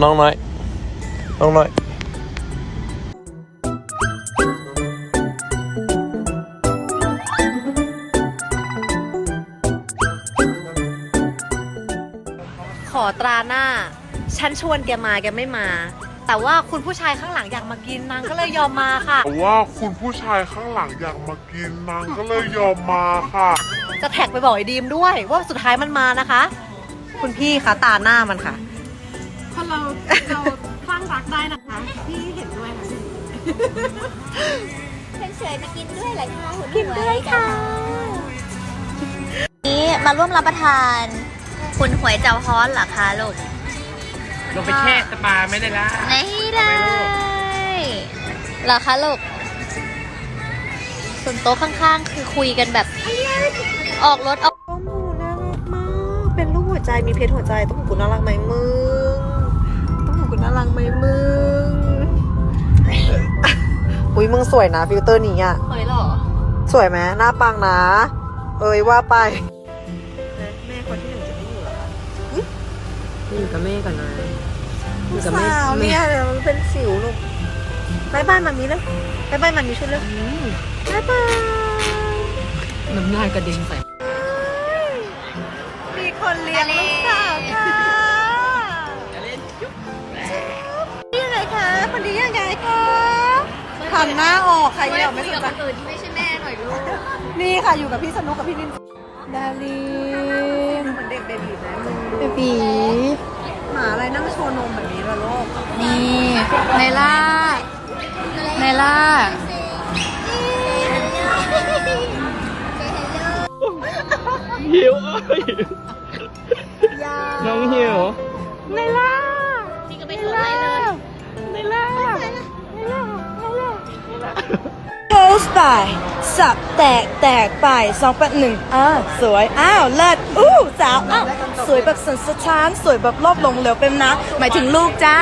น้องน้อย น้องน้อยขอตราหน้า ฉันชวนแกมาแกไม่มา แต่ว่าคุณผู้ชายข้างหลังอยากมากินนางก็เลยยอมมาค่ะ แต่ว่าคุณผู้ชายข้างหลังอยากมากินนางก็เลยยอมมาค่ะ จะแท็กไปบอกไอ้ดีมด้วย ว่าสุดท้ายมันมานะคะ คุณพี่คะตาหน้ามันค่ะ คนเราเราคลั่งรักได้นะคะพี่เห็นด้วยค่ะเฉยๆมากินด้วยเหรอคะหุ่นกินด้วยค่ะนี้มาร่วมรับประทาน คุณหวยเจ้าฮ้อนเหรอคะลูกลงไปแช่สปาไม่ได้ละไม่ได้เหรอคะลูกส่วนโต๊ะข้างๆ คือคุยกันแบบ ออกรถออกต้มหูน่ารักมาก เป็นรูปหัวใจมีเพชรหัวใจต้มหูกูน่ารักไหมมึงต้มหู กูน่ารักไหมมึง อุ้ยมึงสวยนะฟิลเตอร์นี้อะเฮ้ยหรอ สวยไหมหน้าปังนะ เอ้ยว่าไป แม่คนที่หนึ่งจะไม่อยู่เหรอคะอยู่กับแม่ก่อนนะอยู่กับสาวเนี่ยเดี๋ยวมันเป็นสิวลูกบายบายมันมีเลยบายบายมันมีชุดเลยบายบายน้ำลายกระเด็นใส่มีคนเลี้ยงลูก หันหน้าออกใครเนี่ยไม่สนใจ อื่นที่ไม่ใช่แม่หน่อยลูกนี่ค่ะอยู่กับพี่สนุกกับพี่นินดาลีเหมือนเด็กเบบีไหมมึงเบบีหมาอะไรนั่งโชว์นมแบบนี้ล่ะลูกนี่ไนล่าไนล่าหิวเอ้ยน้องหิว โพสต์ไปสับแตกแตกไปสองแปดหนึ่งอ่าสวย อ้าว เลิศ อู้สาวอ้าวสวยแบบสันสะท้าน สวยแบบรอบลงเหลวเป็นนะ หมายถึงลูกจ้า